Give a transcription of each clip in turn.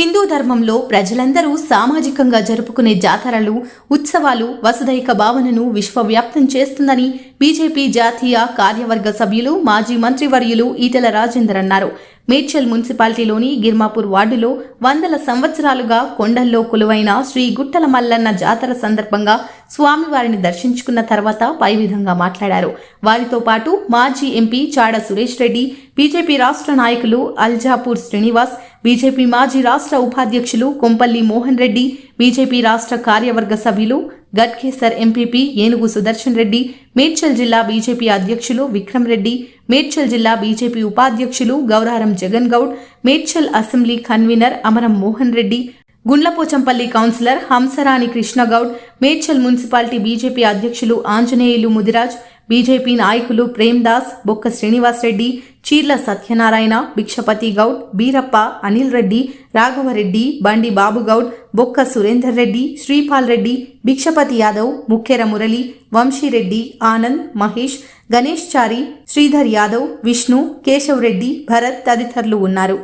హిందూ ధర్మంలో ప్రజలందరూ సామాజికంగా జరుపుకునే జాతరలు ఉత్సవాలు వసుదైక భావనను విశ్వవ్యాప్తం చేస్తుందని బీజేపీ జాతీయ కార్యవర్గ సభ్యులు మాజీ మంత్రివర్యులు ఈటెల రాజేందర్ అన్నారు. మేడ్చల్ మున్సిపాలిటీలోని గిర్మాపూర్ వార్డులో వందల సంవత్సరాలుగా కొండల్లో కొలువైన శ్రీ గుట్టల మల్లన్న జాతర సందర్భంగా స్వామివారిని దర్శించుకున్న తర్వాత పై విధంగా మాట్లాడారు. వారితో పాటు మాజీ ఎంపీ చాడ సురేష్ రెడ్డి బీజేపీ రాష్ట్ర నాయకులు అల్జాపూర్ శ్రీనివాస్ బీజేపీ మాజీ రాష్ట్ర ఉపాధ్యక్షులు కొంపల్లి మోహన్ రెడ్డి బీజేపీ రాష్ట్ర కార్యవర్గ సభ్యులు గడ్కేసర్ ఎంపీపీ ఏనుగు సుదర్శన్ రెడ్డి మేడ్చల్ జిల్లా బీజేపీ అధ్యక్షులు విక్రమ్ రెడ్డి మేడ్చల్ జిల్లా బీజేపీ ఉపాధ్యక్షులు Gauraram Jagan Goud Medchal assembly convener Amaram Mohan Reddy Gundlapochampally councillor Hamsarani Krishnagoud Medchal municipality BJP అధ్యక్షులు ఆంజనేయులు ముదిరాజ్ బీజేపీ నాయకులు ప్రేమ్దాస్ బొక్క శ్రీనివాస్ రెడ్డి చీర్ల సత్యనారాయణ భిక్షపతి గౌడ్ బీరప్ప అనిల్ రెడ్డి రాఘవరెడ్డి బండి బాబుగౌడ్ బొక్క సురేందర్ రెడ్డి శ్రీపాల్ రెడ్డి భిక్షపతి యాదవ్ ముఖ్యర మురళి వంశీరెడ్డి ఆనంద్ మహేష్ గణేష్ చారి శ్రీధర్ యాదవ్ విష్ణు కేశవ్ రెడ్డి భరత్ తదితరులు ఉన్నారు.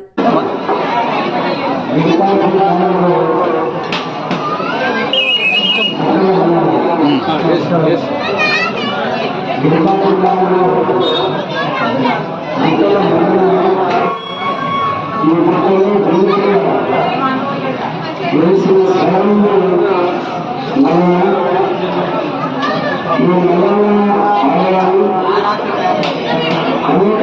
Hmm. అనేక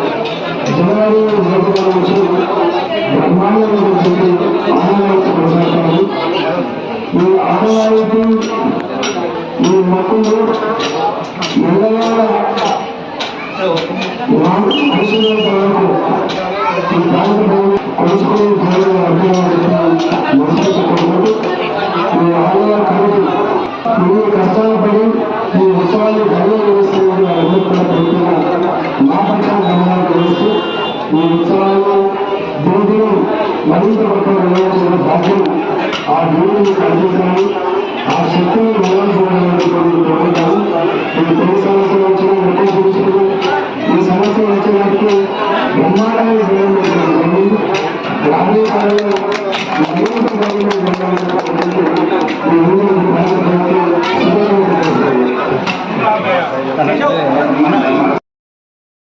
ఈ అమ్మవారి ఈ దేవాలయం ఈ కాలంలో మా యాభై సోదరులు ఈ ఆలయ ఈ ఉత్సవాలను దేవుడు మరింత పక్కన నిర్వహించిన భాగ్యం ఆ దేవుడిని కలిగించాలని ఆ శక్తిని నిర్వహించాలని కోరుకుంటాను ఈ తొలి సంవత్సరం వచ్చిన ముఖ్య పురుషులు ఈ సంవత్సరం వచ్చినట్టు బ్రహ్మాండంగా చేయడం జరిగింది. కాలంలో మరింత ఈ